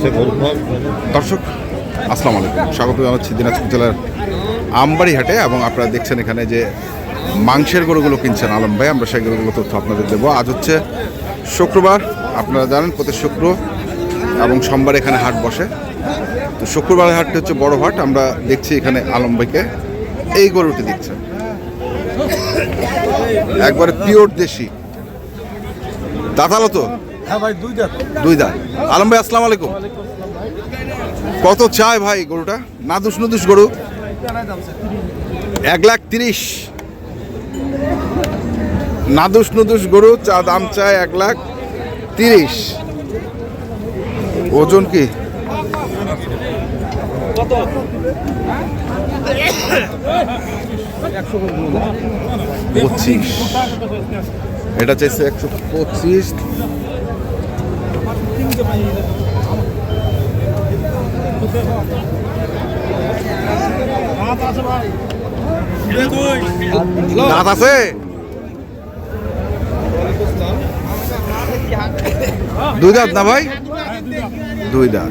দর্শক, আসসালামু আলাইকুম। স্বাগত জানাচ্ছি দিনাজপুর জেলার আমবাড়ি হাটে এবং আপনারা দেখছেন এখানে যে মাংসের গরুগুলো কিনছেন আলম ভাই, আমরা সেই গরুগুলো তথ্য আপনাদের দেবো। আজ হচ্ছে শুক্রবার, আপনারা জানেন প্রতি শুক্র এবং সোমবার এখানে হাট বসে। তো শুক্রবারের হাটটি হচ্ছে বড় হাট, আমরা দেখছি এখানে আলম ভাইকে এই গরুটি দেখছেন একবারে পিওর দেশি। দাঁতালো তো? হ্যাঁ দুই দাঁত। আলম ভাই, আসসালামু আলাইকুম। কত চায় ভাই গরুটা? নাদুস নুদুস গরু? এক লাখ তিরিশ। নাদুস নুদুস গরু, চা দাম চায় এক লাখ তিরিশ। ওজন কি? এটা চাইছে একশো পঁচিশ। দাঁত আছে? দুই দাঁত না ভাই? দুই দাঁত।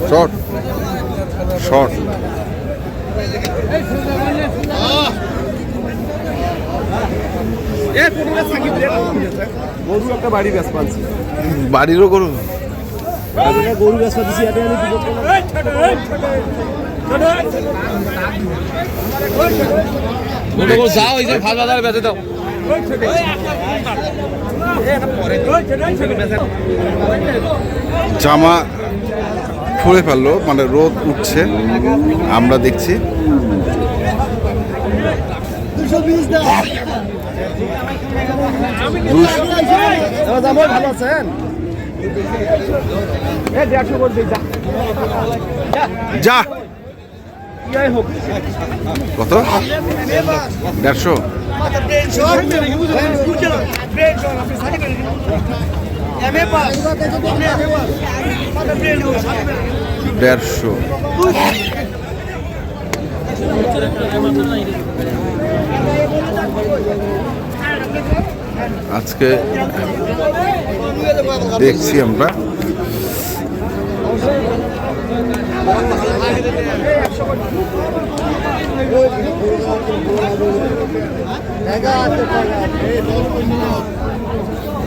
Short short. গরু একটা বাড়ি ব্যাস পাচ্ছি বাড়িরও গরু? গরু ব্যাস পাচ্ছি যাও এই যে বাজার বেঁচে দাও। জামা খুলে ফেলল মানে রোদ উঠছে। আমরা দেখছি। ভালো যা। কত? দেড়শো। দেড়শো। আজকে দেখছি আমরা।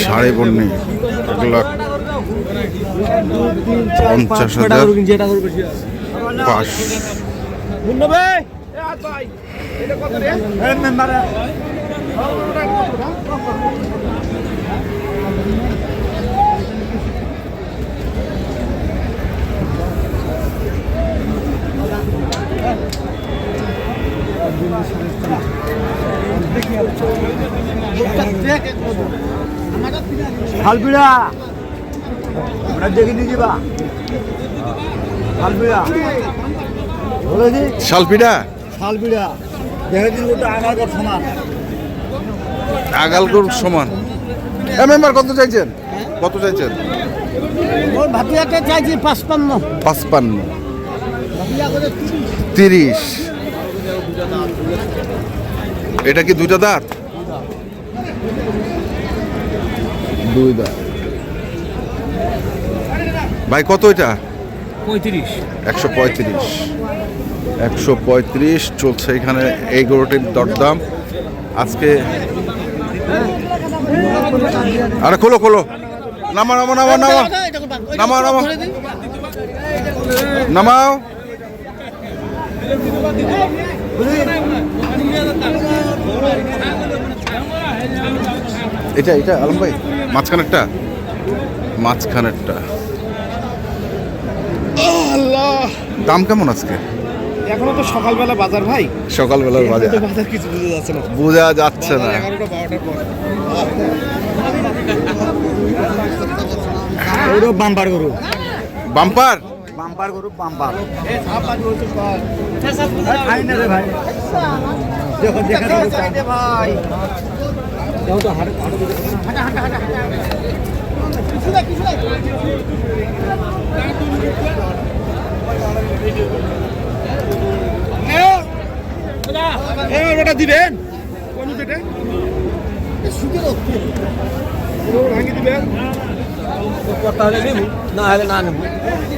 সাড়ে বন্যে এক লাখ পঞ্চাশ হাজার পাঁচ। মেম্বার হালবিড়া আমরা দেখে নিয়ে যাবা। হালবিড়া। বলেছি? শালপিডা? শালবিড়া। দেখে দিন ওটা আমার ঘর সমান। মেম্বার কত চাইছেন? কত চাইছেন? চাইছি পাঁচপান্ন। পাঁচপান্ন। তিরিশ। এটা কি দুইটা দাঁত? দুই দাঁত। ভাই কত এটা? পঁয়ত্রিশ। একশো পঁয়ত্রিশ। একশো পঁয়ত্রিশ চলছে এখানে এই গরুটির দরদাম। আজকে আরে খোলো খোলো। নামা নামা নামা নামা নামাও নামাও। নামাও। এটা এটা আলম ভাই। মাঝখানেরটা? মাঝখানেরটা। দাম কেমন আজকে? এখনও তো সকালবেলা বাজার ভাই। সকালবেলার বাজার। বাজার কিছু বুঝে যাচ্ছে না। বোঝা যাচ্ছে না। বাম্পার গরু। বাম্পার? বাম্পার গরু বাম্পার। খাই না রে ভাই। দেখো দেখা ভাই। দেখো তো হাট হাট। ওটা দিবেন? কোন যেটা ভাঙি দিবেন। কথা হলে নেব? না হলে না নেব। না না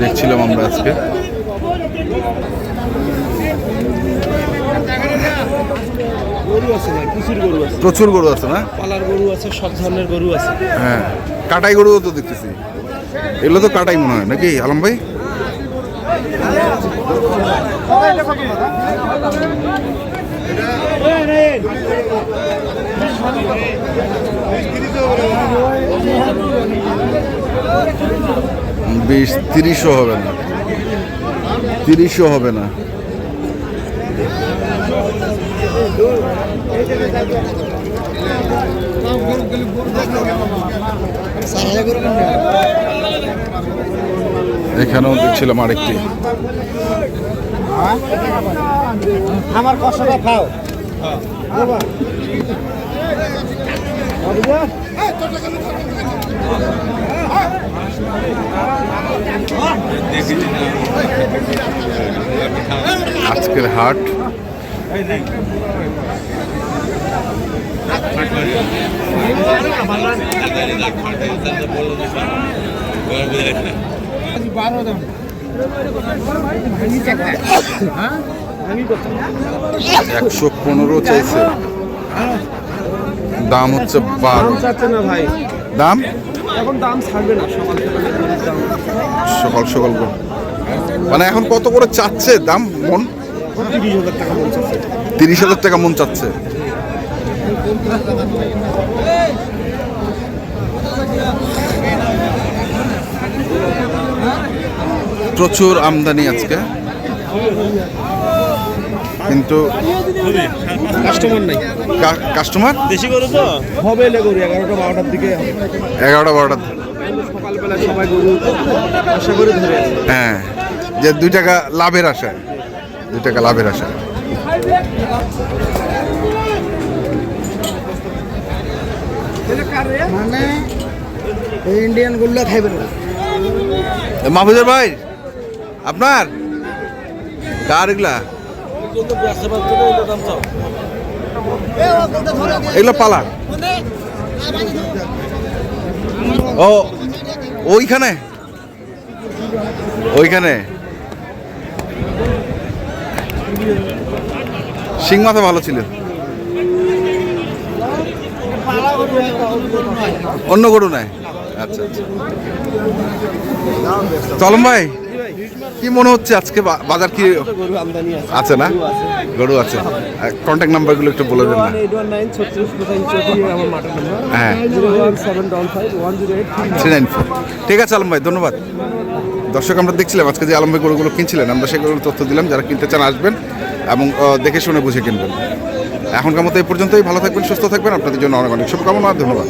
দেখছিলাম আমরা আজকে। গরু আছে ভাই প্রচুর গরু আছে প্রচুর গরু আছে না? পালার গরু আছে সব ধরনের গরু আছে। হ্যাঁ। কাটাই গরুও তো দেখতেছি। এগুলো তো কাটাই মনে হয় নাকি আলম ভাই? বিশ তিরিশও হবে না। তিরিশও হবে না। এখানেও দেখছিলাম আরেকটি। আমার কষ্টটা খাও। বাবা আজকের হাট। একশো পনেরো চাইছে। দাম হচ্ছে বারো। দাম এখন দাম ছাড়বে না সকাল সকাল সকাল করে। মানে এখন কত করে চাচ্ছে দাম মন? তিরিশ হাজার টাকা মন চাচ্ছে। তিরিশ হাজার টাকা মন চাচ্ছে। প্রচুর আমদানি আজকে। কিন্তু কাস্টমার নাই। কাস্টমার? দেশি গরু তো? হবে এলে গরু এগারোটা বারোটার দিকে এগারোটা বারোটা সকালবেলা সবাই গরু আশা করে ধরে হ্যাঁ যে দুই টাকা লাভের আশায় দুই টাকা লাভের আশায় মানে এই ইন্ডিয়ানগুলো খাইবে না। মাহফুজের ভাই আপনার? কার এগুলা? এগুলো পালা। ও, ওইখানে? ওইখানে? শিং মাথা ভালো ছিল। অন্য গরু নাই? আচ্ছা আচ্ছা। চলম ভাই? কি মনে হচ্ছে আজকে বাজার কি আছে। না? গরু আছে। কন্ট্যাক্ট নাম্বারগুলো একটু বলে দেন না। হ্যাঁ। থ্রি নাইন ফোর ঠিক আছে আলম ভাই ধন্যবাদ। দর্শক আমরা দেখছিলাম আজকে যে আলম ভাই গরুগুলো কিনছিলেন আমরা সেগুলো তথ্য দিলাম যারা কিনতে চান আসবেন এবং দেখে শুনে বুঝে কিনবেন। এখনকার মতো এই পর্যন্তই ভালো থাকবেন সুস্থ থাকবেন আপনাদের জন্য অনেক অনেক শুভকামনা ধন্যবাদ।